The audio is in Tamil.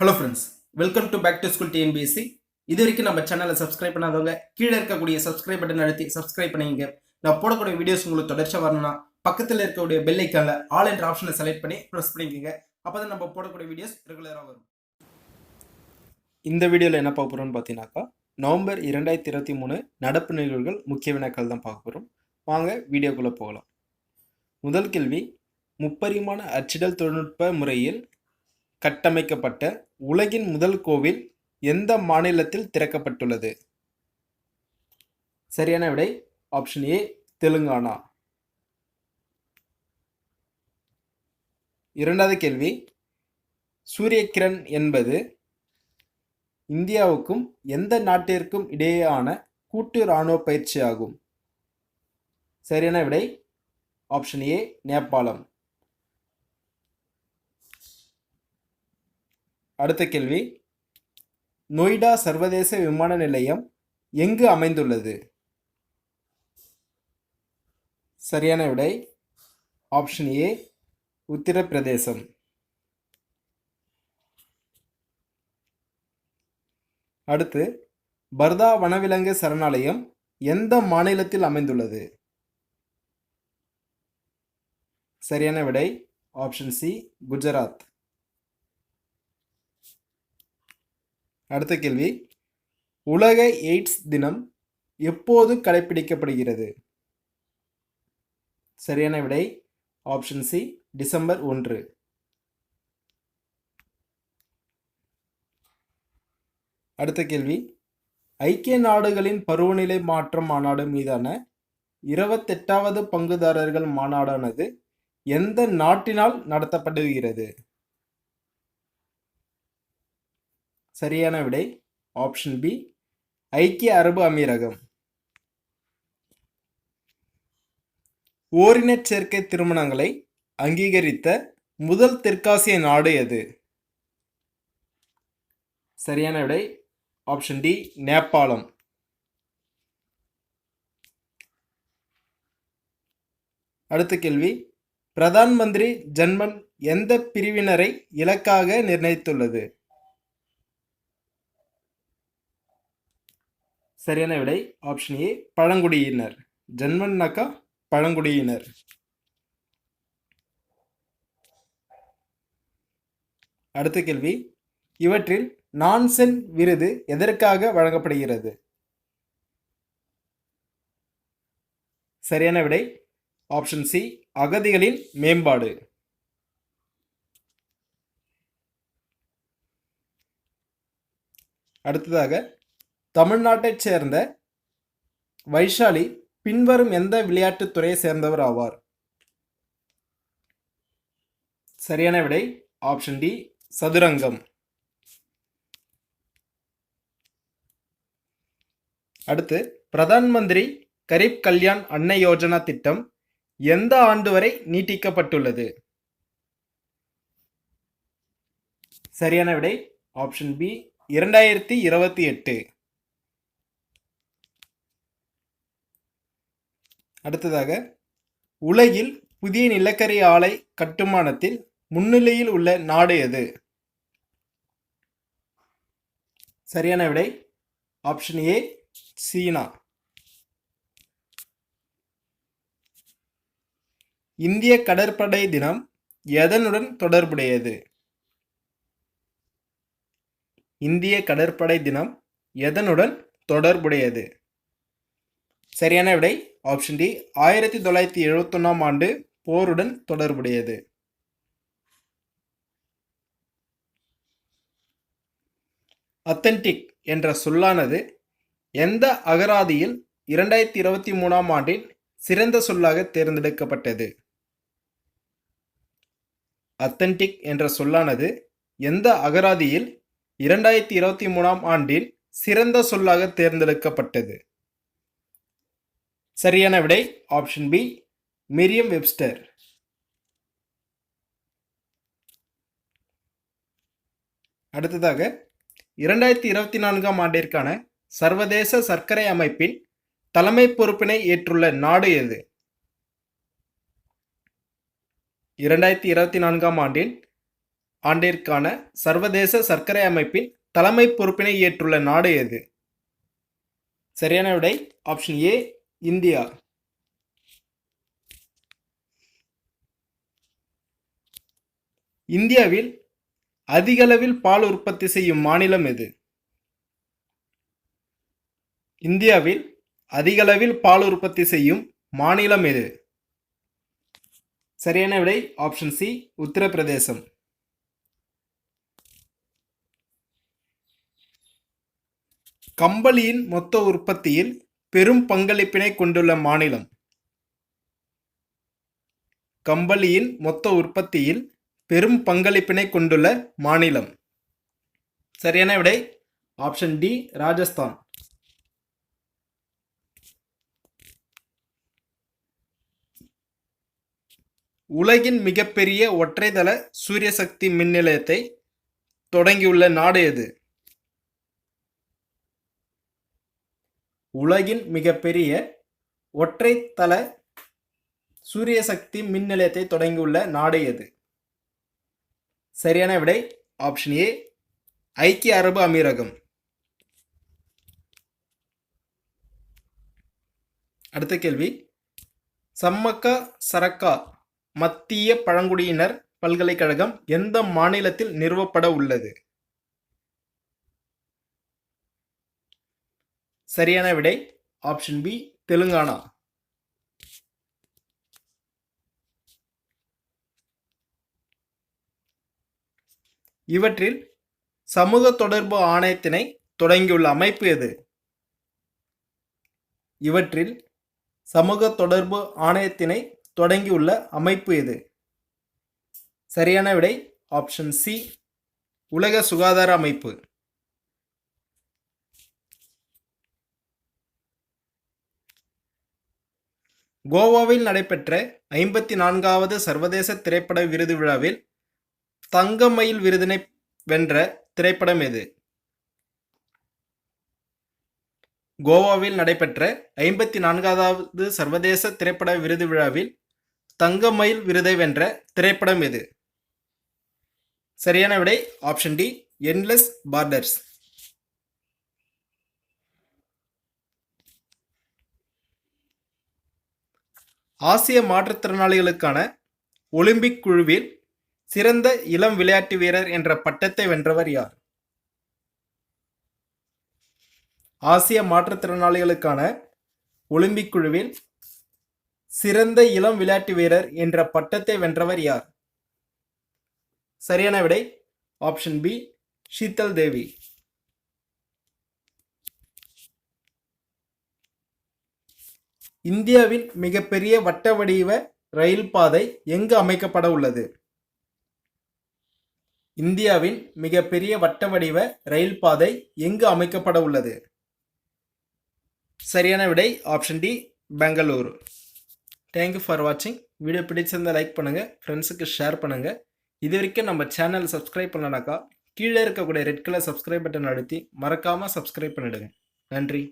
Hello friends welcome to back to school TNPSC இது வரைக்கும் நம்ம சேனலை சப்ஸ்கிரைப் பண்ணாதவங்க கீழே இருக்கக்கூடிய சப்ஸ்கிரைப் பட்டன் அழுத்தி சப்ஸ்கிரைப் பண்ணிங்க. நான் போடக்கூடிய வீடியோஸ் உங்களுக்கு தொடர்ச்சியாக வரணும்னா பக்கத்தில் இருக்கக்கூடிய பெல் ஐக்கானில் ஆல் என்ற ஆப்ஷனை செலக்ட் பண்ணி ப்ரெஸ் பண்ணிக்கோங்க. அப்போ தான் நம்ம போடக்கூடிய வீடியோஸ் ரெகுலராக வரும். இந்த வீடியோவில் என்ன பார்க்க போகிறோம்னு பார்த்தீங்கன்னாக்கா நவம்பர் இரண்டாயிரத்தி இருபத்தி மூணு நடப்பு நிகழ்வுகள் முக்கிய வினாக்கள் தான் பார்க்க போகிறோம் வாங்க வீடியோக்குள்ளே போகலாம். முதல் கேள்வி முப்பரிமாண அச்சிடல் தொழில்நுட்ப முறையில் கட்டமைக்கப்பட்ட உலகின் முதல் கோவில் எந்த மாநிலத்தில் திறக்கப்பட்டுள்ளது? சரியான விடை ஆப்ஷன் ஏ தெலுங்கானா. இரண்டாவது கேள்வி சூரிய கிரண் என்பது இந்தியாவுக்கும் எந்த நாட்டிற்கும் இடையேயான கூட்டு இராணுவ பயிற்சி ஆகும் சரியான விடை ஆப்ஷன் ஏ நேபாளம். அடுத்த கேள்வி. நொய்டா சர்வதேச விமான நிலையம் எங்கு அமைந்துள்ளது? சரியான விடை ஆப்ஷன் ஏ உத்தரப்பிரதேசம். அடுத்து பர்தா வனவிலங்கு சரணாலயம் எந்த மாநிலத்தில் அமைந்துள்ளது? சரியான விடை ஆப்ஷன் சி குஜராத். அடுத்த கேள்வி. உலக எய்ட்ஸ் தினம் எப்போது கடைபிடிக்கப்படுகிறது சரியான விடை ஆப்ஷன் சி டிசம்பர் ஒன்று. அடுத்த கேள்வி. ஐக்கிய நாடுகளின் பருவநிலை மாற்றம் மாநாடு மீதான இருபத்தெட்டாவது பங்குதாரர்கள் மாநாடானது எந்த நாட்டினால் நடத்தப்படுகிறது? சரியான விடை. ஆப்ஷன் பி ஐக்கிய அரபு அமீரகம். ஓரினச் சேர்க்கை திருமணங்களை அங்கீகரித்த முதல் தெற்காசிய நாடு எது? சரியான விடை. ஆப்ஷன் டி நேபாளம். அடுத்த கேள்வி பிரதான் மந்திரி ஜன்மன் எந்த பிரிவினரை இலக்காக நிர்ணயித்துள்ளது? சரியான விடை ஆப்ஷன் ஏ பழங்குடியினர். ஜென்மன்னாக்கா பழங்குடியினர். அடுத்த கேள்வி. இவற்றில் நான்சென் விருது எதற்காக வழங்கப்படுகிறது? சரியான விடை ஆப்ஷன் சி அகதிகளின் மேம்பாடு. அடுத்ததாக தமிழ்நாட்டைச் சேர்ந்த வைஷாலி பின்வரும் எந்த விளையாட்டுத் துறையை சேர்ந்தவர் ஆவார்? சரியான விடை ஆப்ஷன் டி சதுரங்கம். அடுத்து பிரதான் மந்திரி கரீப் கல்யாண் அன்ன யோஜனா திட்டம் எந்த ஆண்டு வரை நீட்டிக்கப்பட்டுள்ளது? சரியான விடை ஆப்ஷன் பி இரண்டாயிரத்தி இருபத்தி எட்டு. அடுத்ததாக உலகில் புதிய நிலக்கரி ஆலை கட்டுமானத்தில் முன்னிலையில் உள்ள நாடு எது? சரியான விடை ஆப்ஷன் ஏ சீனா. இந்திய கடற்படை தினம் எதனுடன் தொடர்புடையது? இந்திய கடற்படை தினம் எதனுடன் தொடர்புடையது? சரியான விடை ஆப்ஷன் டி ஆயிரத்தி தொள்ளாயிரத்தி எழுபத்தொன்னாம் ஆண்டு போருடன் தொடர்புடையது. அத்தன்டிக் என்ற சொல்லானது எந்த அகராதியில் இரண்டாயிரத்தி இருபத்தி மூணாம் ஆண்டில் சிறந்த சொல்லாக தேர்ந்தெடுக்கப்பட்டது? அத்தன்டிக் என்ற சொல்லானது எந்த அகராதியில் இரண்டாயிரத்தி இருபத்தி மூணாம் ஆண்டில் சிறந்த சொல்லாக தேர்ந்தெடுக்கப்பட்டது? சரியான விடை ஆப்ஷன் பி மிரியம் வெப்ஸ்டர் அடுத்ததாக இரண்டாயிரத்தி இருபத்தி நான்காம் ஆண்டிற்கான சர்வதேச சர்க்கரை அமைப்பின் தலைமை பொறுப்பினை ஏற்றுள்ள நாடு எது? இரண்டாயிரத்தி இருபத்தி நான்காம் ஆண்டில் ஆண்டிற்கான சர்வதேச சர்க்கரை அமைப்பின் தலைமை பொறுப்பினை ஏற்றுள்ள நாடு எது? சரியான விடை ஆப்ஷன் ஏ இந்தியா. இந்தியாவில் அதிகளவில் பால் உற்பத்தி செய்யும் மாநிலம் எது? இந்தியாவில் அதிகளவில் பால் உற்பத்தி செய்யும் மாநிலம் எது? சரியான விடை ஆப்ஷன் சி உத்தரப்பிரதேசம். கம்பளியின் மொத்த உற்பத்தியில் பெரும் பங்களிப்பினை கொண்டுள்ள மாநிலம். கம்பளியின் மொத்த உற்பத்தியில் பெரும் பங்களிப்பினை கொண்டுள்ள மாநிலம். சரியான விடை ஆப்ஷன் டி ராஜஸ்தான். உலகின் மிகப்பெரிய ஒற்றைதள சூரிய சக்தி மின் நிலையத்தை தொடங்கியுள்ள நாடு எது? உலகின் மிகப்பெரிய ஒற்றைத்தள சூரிய சக்தி மின் நிலையத்தை தொடங்கியுள்ள நாடு எது? சரியான விடை ஆப்ஷன் ஏ ஐக்கிய அரபு அமீரகம். அடுத்த கேள்வி. சம்மக்கா சரக்கா மத்திய பழங்குடியினர் பல்கலைக்கழகம் எந்த மாநிலத்தில் நிறுவப்பட உள்ளது? சரியான விடை ஆப்ஷன் பி தெலுங்கானா. இவற்றில் சமூக தொடர்பு ஆணையத்தினை தொடங்கியுள்ள அமைப்பு எது? இவற்றில் சமூக தொடர்பு ஆணையத்தினை தொடங்கியுள்ள அமைப்பு எது? சரியான விடை ஆப்ஷன் சி உலக சுகாதார அமைப்பு. கோவாவில் நடைபெற்ற ஐம்பத்தி நான்காவது சர்வதேச திரைப்பட விருது விழாவில் தங்கமயில் விருதினை வென்ற திரைப்படம் எது? கோவாவில் நடைபெற்ற ஐம்பத்தி நான்காவது சர்வதேச திரைப்பட விருது விழாவில் தங்கமயில் விருதை வென்ற திரைப்படம் எது? சரியான விடை ஆப்ஷன் டி என்லெஸ் பார்டர்ஸ் ஆசிய மாற்றுத்திறனாளிகளுக்கான ஒலிம்பிக் குழுவில் சிறந்த இளம் விளையாட்டு வீரர் என்ற பட்டத்தை வென்றவர் யார்? ஆசிய மாற்றுத்திறனாளிகளுக்கான ஒலிம்பிக் குழுவில் சிறந்த இளம் விளையாட்டு வீரர் என்ற பட்டத்தை வென்றவர் யார்? சரியான விடை ஆப்ஷன் பி ஷீதல் தேவி. இந்தியாவின் மிகப்பெரிய வட்ட வடிவ ரயில் பாதை எங்கு அமைக்கப்பட உள்ளது? இந்தியாவின் மிகப்பெரிய வட்ட வடிவ ரயில் பாதை எங்கு அமைக்கப்பட உள்ளது? சரியான விடை option D Bengaluru. Thank you for வாட்சிங் வீடியோ பிடிச்சிருந்தால் லைக் பண்ணுங்கள் ஃப்ரெண்ட்ஸுக்கு ஷேர் பண்ணுங்கள் இது வரைக்கும் நம்ம சேனல் சப்ஸ்கிரைப் பண்ணனாக்கா கீழே இருக்கக்கூடிய ரெட் கலர் சப்ஸ்கிரைப் பட்டன் அழுத்தி மறக்காமல் சப்ஸ்கிரைப் பண்ணிடுங்க. நன்றி.